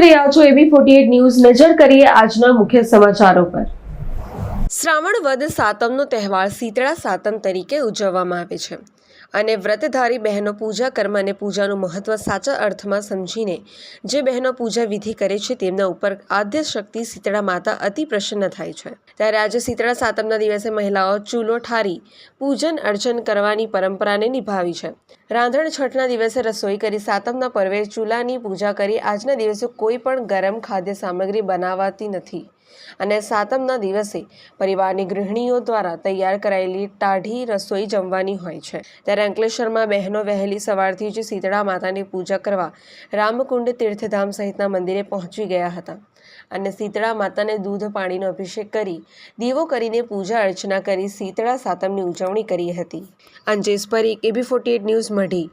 રહ્યા છો એબી forty news. નજર કરીએ આજના મુખ્ય સમાચારો પર. શ્રાવણ વદ સાતમનો તહેવાર શીતળા સાતમ તરીકે ઉજવવામાં આવે છે. અને વ્રતધારી બહેનો પૂજા કર્મ અને પૂજાનું મહત્વ સાચા અર્થમાં સમજીને જે બહેનો પૂજા વિધિ કરે છે તેમના ઉપર આદ્ય શક્તિ શીતળા માતા અતિ પ્રસન્ન થાય છે. ત્યારે આજે શીતળા સાતમના દિવસે મહિલાઓ ચૂલો ઠારી, પૂજન અર્ચન કરવાની પરંપરાને નિભાવી છે. રાંધણ છઠના દિવસે રસોઈ કરી સાતમના પર્વે ચૂલાની પૂજા કરી. આજના દિવસે કોઈ પણ ગરમ ખાદ્ય સામગ્રી બનાવાતી નથી. અને સાતમના દિવસે પરિવારની ગૃહિણીઓ દ્વારા તૈયાર કરાયેલી ટાઢી રસોઈ જમવાની હોય છે. ત્યારે અંકલેશ્વરમાં બહેનો વહેલી સવારથી જ શીતળા માતાની પૂજા કરવા રામકુંડ તીર્થધામ સહિતના મંદિરે પહોંચી ગયા હતા. અને શીતળા માતાને દૂધ, પાણીનો અભિષેક કરી, દીવો કરીને પૂજા અર્ચના કરી શીતળા સાતમની ઉજવણી કરી હતી. Anjesh Parikh, AB forty eight news, Madhi.